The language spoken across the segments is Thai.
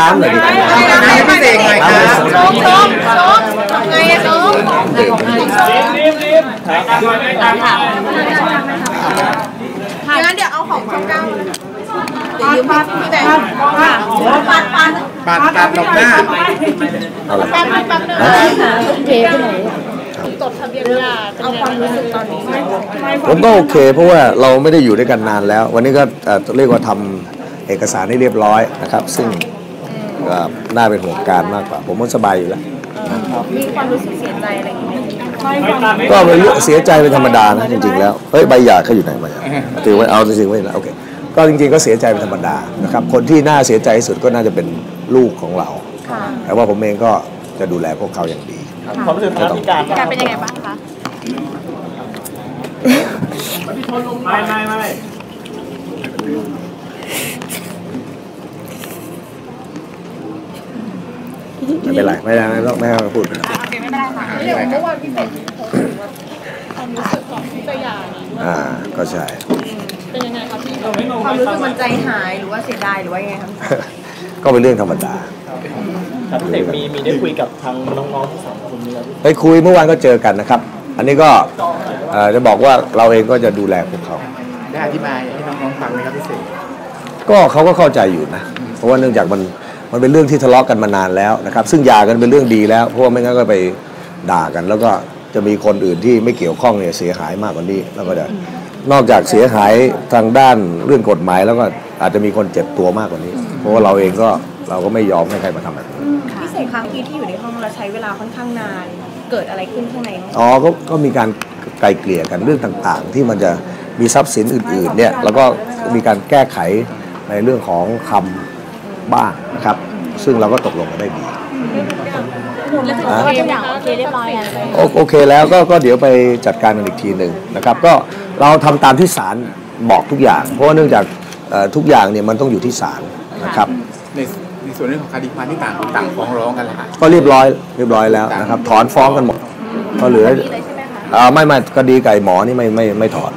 น้ำหน่อยดิพี่เสกหน่อยครับส้มส้มส้มไงอะส้มรีบรีบถ่ายกันไม่ทันงั้นเดี๋ยวเอาของช่องเก้าเดี๋ยวยืมพี่พี่แบงค์ปัดปัดปัดปัดดอกหน้าเอาละแป๊บนึงแป๊บนึงเจ๊ไปไหนจดทะเบียนหย่าเอาความรู้สึกตอนนี้ผมก็โอเค เพราะว่าเราไม่ได้อยู่ด้วยกันนานแล้ว วันนี้ก็เรียกว่าทำเอกสารให้เรียบร้อยนะครับ ซึ่ง ก็น่าเป็นห่วงการมากกว่า ผมก็สบายอยู่แล้วมีความรู้สึกเสียใจอะไรอย่างเงี้ยก็เป็นเรื่องเสียใจเป็นธรรมดานะจริง ๆ แล้วเฮ้ยใบหย่าเขาอยู่ไหนใบหย่าถือไว้เอาจริงๆไว้นะโอเคก็จริงๆก็เสียใจเป็นธรรมดานะครับคนที่น่าเสียใจที่สุดก็น่าจะเป็นลูกของเราค่ะแต่ว่าผมเองก็จะดูแลพวกเขาอย่างดีความรู้สึกทางพิการการเป็นยังไงบ้างคะไม่ไม่ไม่ ไม่เป็นไรไม่ได้ไม่ต้องไม่ต้องพูดโอเคไม่เป็นไรค่ะเดี๋ยวเมื่อวานพี่เป็ดความรู้สึกของพี่สยานี่อ่าก็ใช่ เป็นยังไงคะพี่ความรู้สึกมันใจหายหรือว่าเสียดายหรือว่ายังไงคะก็เป็นเรื่องธรรมดาครับพี่เสกมีมีได้คุยกับทางน้องๆทั้งสามคนนี้ครับไปคุยเมื่อวานก็เจอกันนะครับ อันนี้ก็เอ่อจะบอกว่าเราเองก็จะดูแลพวกเขาได้อธิบายให้น้องๆฟังไหมครับพี่เสกก็เขาก็เข้าใจอยู่นะ เพราะว่าเนื่องจากมัน มันเป็นเรื่องที่ทะเลาะกันมานานแล้วนะครับ ซึ่งหย่ากันเป็นเรื่องดีแล้ว เพราะว่าไม่งั้นก็ไปด่ากัน แล้วก็จะมีคนอื่นที่ไม่เกี่ยวข้องเนี่ยเสียหายมากกว่านี้แล้วก็จะนอกจากเสียหายทางด้านเรื่องกฎหมายแล้วก็อาจจะมีคนเจ็บตัวมากกว่านี้ เพราะว่าเราเองก็เราก็ไม่ยอมให้ใครมาทำแบบนี้พี่เสกครั้งที่ที่อยู่ในห้องเราใช้เวลาค่อนข้างนาน เกิดอะไรขึ้นข้างในห้องอ๋อก็ก็มีการไกลเกลี่ยกันเรื่องต่างๆ ที่มันจะมีทรัพย์สินอื่นๆเนี่ยแล้วก็มีการแก้ไขในเรื่องของคำ บ้างนะครับ ซึ่งเราก็ตกลงกันได้ดีแล้วก็ทุกอย่างโอเคเรียบร้อยแล้วโอเคแล้วก็ก็เดี๋ยวไปจัดการกันอีกทีหนึ่งนะครับ ก็เราทำตามที่ศาลบอกทุกอย่าง เพราะว่าเนื่องจากทุกอย่างเนี่ยมันต้องอยู่ที่ศาลนะครับในในส่วนเรื่องของคดีความที่ต่างต่างฟ้องร้องกันแล้วก็เรียบร้อยเรียบร้อยแล้วนะครับ ถอนฟ้องกันหมดก็เหลืออ่าไม่ไม่คดีไก่หมอนี่ไม่ไม่ไม่ถอน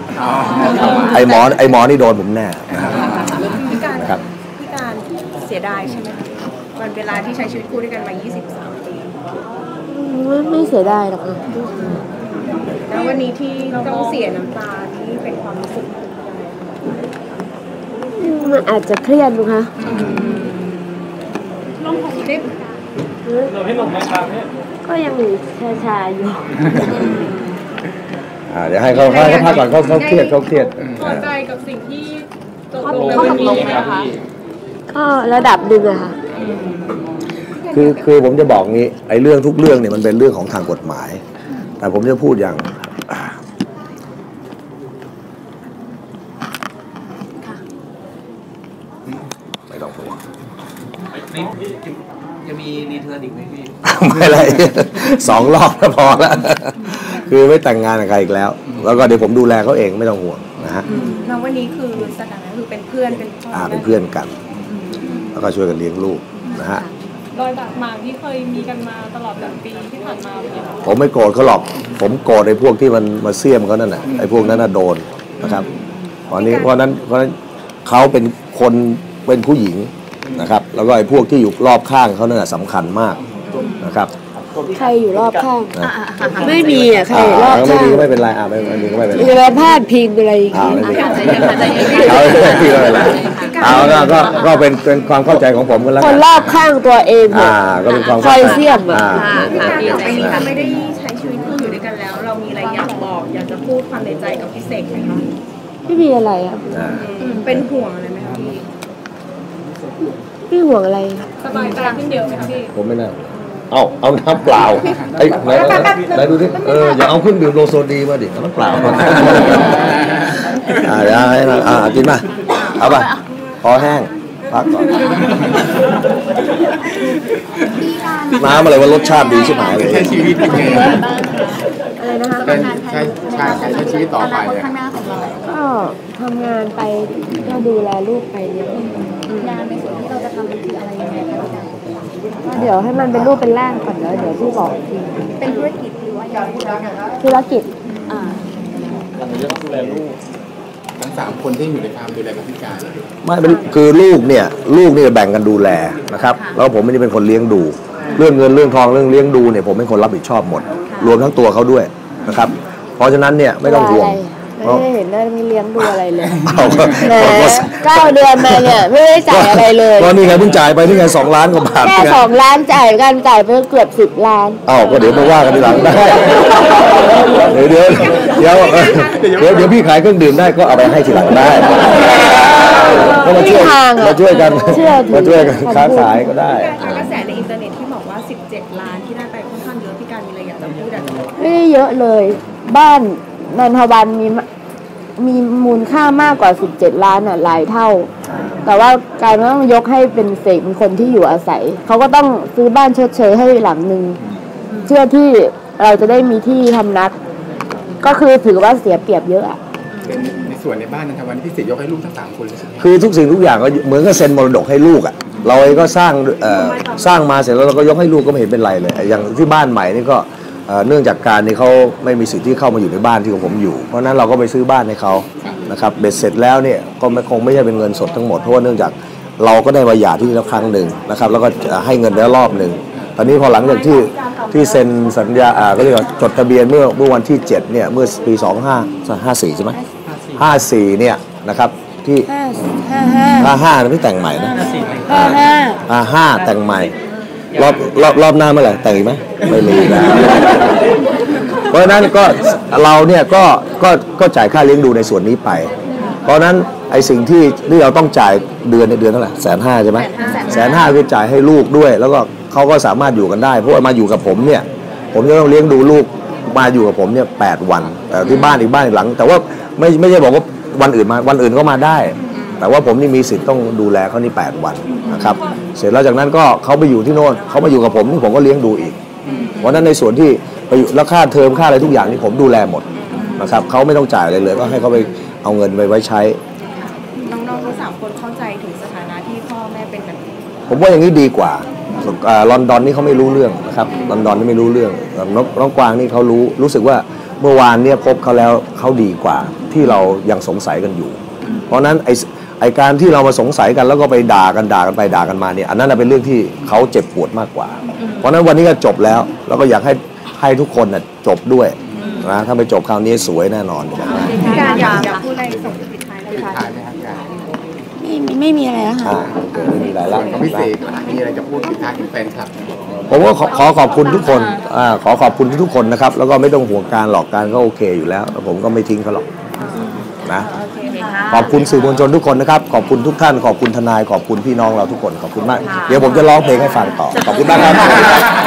ไอหมอไอหมอนี่โดนผมแน่นะครับ พี่การ ครับ พี่การเสียดายใช่ไหมคะวันเวลาที่ใช้ชีวิตคู่ด้วยกันมา 23 ปีไม่ไม่เสียดายหรอกค่ะแล้ววันนี้ที่ต้องเสียน้ำตาที่เป็นความรู้สึกยังไงมันอาจจะเครียดมั้งคะลองของได้เราให้หนุ่มนะครับเนี่ยก็ยังชาชาๆอยู่ อ่าเดี๋ยวให้เขาให้เขาพักก่อนเขาเขาเครียดเขาเครียด พอใจกับสิ่งที่ตกลงลในงวันลนี้งไหมครับคะพี่ ก็ระดับหนึ่งอะค่ะ คือคือผมจะบอกงี้ไอ้เรื่องทุกเรื่องเนี่ยมันเป็นเรื่องของทางกฎหมาย แต่ผมจะพูดอย่างอ่าไม่ต้องห่วงจะมีรีเทิร์นอีกไหมพี่ไม่ไร สองรอบก็พอแล้ว คือไม่แต่งงานกับใครอีกแล้ว แล้วก็เดี๋ยวผมดูแลเขาเองไม่ต้องห่วงนะฮะแล้ววันนี้คือสถานะคือเป็นเพื่อนเป็นพ่ออ่าเป็นเพื่อนกัน แล้วก็ช่วยกันเลี้ยงลูกนะฮะรอยบาดหมางที่เคยมีกันมาตลอดหนึ่งปีที่ผ่านมาเป็นยังไงผมไม่โกรธเขาหรอก ผมโกรธไอ้พวกที่มันมาเสียมเขานั่นน่ะไอ้พวกนั้นน่ะโดนนะครับเพราะนี้เพราะนั้นเพราะนั้นเขาเป็นคนเป็นผู้หญิงนะครับ แล้วก็ไอ้พวกที่อยู่รอบข้างเขานั่นน่ะสำคัญมากนะครับใครอยู่รอบข้างนะไม่มีอะใครอยู่รอ่าอบไม่ข้างดีก็ไม่เป็นไรอ่าไม่ไม่ดีก็ไม่เป็นไรจะไปพาดพิงอะไรอย่างอ่างี้ ไม่เป็นไร เอาไม่ดีก็ไม่เป็นไร เอาก็ก็ก็เป็นเป็นความเข้าใจของผมกันแล้วคกันนรอบข้างตัวเองเนี่ยอ่า ก็เป็นความคอยข้าใจเสียมอะอ่าพี่การต่อไปนี้ถ้าไม่ได้ใช้ชีวิตคู่อยู่ด้วยกันแล้ว เรามีอะไรอยากบอก อยากจะพูดความในใจกับพี่เสกไหมคะไม่มีอะไรอะอ่าเป็นห่วงอะไรไหมคะพี่ไม่ห่วงอะไรสบายใจขึ้นเยอะไหมคะพี่ ผมไม่น่าเอาเอาน้ำเปล่าไอ้ไหนไหนดูดิเอออย่าเอาเครื่องดื่มโลโซดีมาดิเอาน้ำเปล่ามาอ่าเดี๋ยวให้มาอ่ากินมาเอาไป พอแห้ง พักก่อนน้ำอะไรว่ารสชาติดีใช่ไหมเลยใช้ชีวิตยังไงอะไรนะคะเป็นใช้ใช้ใช้ชีวิตต่อไปอะก็ทำงานไปก็ดูแลลูกไปเนี่ยงานในส่วนที่เราจะทำมันคืออะไรยังไงคะพี่การก็เดี๋ยวให้มันเป็นรูปเป็นร่างก่อนแล้วเดี๋ยวพี่บอกอีกทีเป็นธุรกิจหรือว่ายังไงธุรกิจอ่าการในเรื่องดูแลลูกทั้ง สามคนที่อยู่ในความดูแลของพี่การไม่เป็นคือลูกเนี่ยลูกเนี่ยแบ่งกันดูแลนะครับแล้วผมไม่ได้เป็นคนเลี้ยงดู เรื่องเงินเรื่องทองเรื่องเลี้ยงดูเนี่ยผมเป็นคนรับผิดชอบหมด รวมทั้งตัวเขาด้วยนะครับ เพราะฉะนั้นเนี่ยไม่ต้องห่วง ไม่ได้เห็นได้มีเลี้ยงดูอะไรเลยเอาก็แหมก็เก้าเดือนมาเนี่ยไม่ได้จ่ายอะไรเลยก็นี่ไงเพิ่งจ่ายไปนี่ไงสองล้านกว่าบาทแค่เนี่ยสองล้านจ่ายกันจ่ายไปเกือบสิบล้านเอ้าก็เดี๋ยวมาว่ากันทีหลังได้เดี๋ยวเดี๋ยวเดี๋ยวเออเดี๋ยวเดี๋ยวพี่ขายเครื่องดื่มได้ก็เอาไปให้ทีหลังได้ก็มาช่วยไม่มีทางอะมาช่วยกันเชื่อถือมาช่วยกันคำพูดค้าขายก็ได้การกระแสในอินเทอร์เน็ตที่บอกว่า 17 ล้านที่ได้ไปค่อนข้างเยอะพี่การมีอะไรอยากจะพูดอะไม่ได้เยอะเลย บ้านนนทวันมี มมีมูลค่ามากกว่า 17 ล้านอะหลายเท่า แต่ว่าการต้องยกให้เป็นเสกเป็นคนที่อยู่อาศัย เขาก็ต้องซื้อบ้านชดเชยให้หลังหนึ่งเพื่อที่เราจะได้มีที่ทำนัก ก็คือถือว่าเสียเปรียบเยอะอะเป็นในส่วนในบ้านนะครับวันนี้พี่เสกยกให้ลูกทั้งสามคนเลยใช่ไหมคือทุกสิ่งทุกอย่างก็เหมือนกับเซ็นมรดกให้ลูกอะเราเองก็สร้างเอ่อสร้างมาเสร็จแล้วเราก็ยกให้ลูกก็ไม่เห็นเป็นไรเลย อย่างที่บ้านใหม่นี่ก็ เอ่อเนื่องจากการนี่เขาไม่มีสิทธิ์ที่เข้ามาอยู่ในบ้านที่ของผมอยู่ เพราะฉะนั้นเราก็ไปซื้อบ้านให้เขานะครับเบ็ดเสร็จแล้วเนี่ยก็ไม่คงไม่ใช่เป็นเงินสดทั้งหมดเพราะว่าเนื่องจากเราก็ได้มาหย่าที่แล้วครั้งหนึ่งนะครับแล้วก็ให้เงินแล้วรอบหนึ่งตอนนี้พอหลังจากที่ที่เซ็นสัญญาอ่าก็เรียกว่าจดทะเบียนเมื่อเมื่อวันที่7เนี่ยเมื่อปี 25 54 ใช่ไหม54 เนี่ยนะครับที่ห้าห้าห้าห้าห้าไม่แต่งใหม่นะห้าห้าห้าห้าแต่งใหม่ รอบรอบรอบหน้าเมื่อไหร่แต่งอีกไหมไม่มีแล้วเพราะฉะนั้นก็เราเนี่ยก็ก็ก็จ่ายค่าเลี้ยงดูในส่วนนี้ไป เพราะฉะนั้นไอสิ่งที่ที่เราต้องจ่ายเดือนในเดือนเท่าไหร่แสนห้าใช่ไหมแสนห้าคือจ่ายให้ลูกด้วย แล้วก็เขาก็สามารถอยู่กันได้ เพราะว่ามาอยู่กับผมเนี่ย ผมจะต้องเลี้ยงดูลูกมาอยู่กับผมเนี่ยแปดวันแต่ที่บ้านอีกบ้านอีกหลัง แต่ว่าไม่ไม่ใช่บอกว่าวันอื่นมาวันอื่นก็มาได้ แต่ว่าผมนี่มีสิทธิ์ต้องดูแลเขานี่ 8 วันนะครับ เสร็จแล้วจากนั้นก็เขาไปอยู่ที่โน่นเขามาอยู่กับผมนี่ผมก็เลี้ยงดูอีก เพราะฉะนั้นในส่วนที่ไปอยู่แล้วค่าเทอมค่าอะไรทุกอย่างนี่ผมดูแลหมดนะครับเขาไม่ต้องจ่ายอะไรเลย ก็ให้เขาไปเอาเงินไปไว้ใช้น้องๆทั้งสามคนเข้าใจถึงสถานะที่พ่อแม่เป็นแบบนี้ผมว่าอย่างนี้ดีกว่าอ่าลอนดอนนี่เขาไม่รู้เรื่องนะครับลอนดอนนี่ไม่รู้เรื่องน้องน้องกวางนี่เขารู้รู้สึกว่าเมื่อวานเนี่ยพบเขาแล้วเขาดีกว่าที่เรายังสงสัยกันอยู่ เพราะฉะนั้นไอ ไอการที่เรามาสงสัยกันแล้วก็ไปด่ากันด่ากันไปด่ากันมาเนี่ยอันนั้นนะเป็นเรื่องที่เขาเจ็บปวดมากกว่า เพราะฉะนั้นวันนี้ก็จบแล้ว แล้วก็อยากให้ให้ทุกคนน่ะจบด้วยนะถ้าไม่จบคราวนี้สวยแน่นอนบอกให้พี่การอยากอยากพูดอะไรส่งปิดท้ายเลยปิดค่ะท้ายไหมครับพี่การไม่มีไม่มีอะไรแล้วค่ะอ่าโอเคไม่มีอะไรละของพี่เสกมีอะไรจะพูดปิดท้ายถึงแฟนคลับผมก็ขอขอขอบคุณทุกคนอ่าขอขอบคุณทุกคนนะครับ แล้วก็ไม่ต้องห่วงการหลอกการก็โอเคอยู่แล้วแล้วผมก็ไม่ทิ้งเขาหรอกนะ ขอบคุณสื่อมวลชนทุกคนนะครับ ขอบคุณทุกท่าน ขอบคุณทนาย ขอบคุณพี่น้องเราทุกคน ขอบคุณมาก เดี๋ยวผมจะร้องเพลงให้ฟังต่อ ขอบคุณมากครับ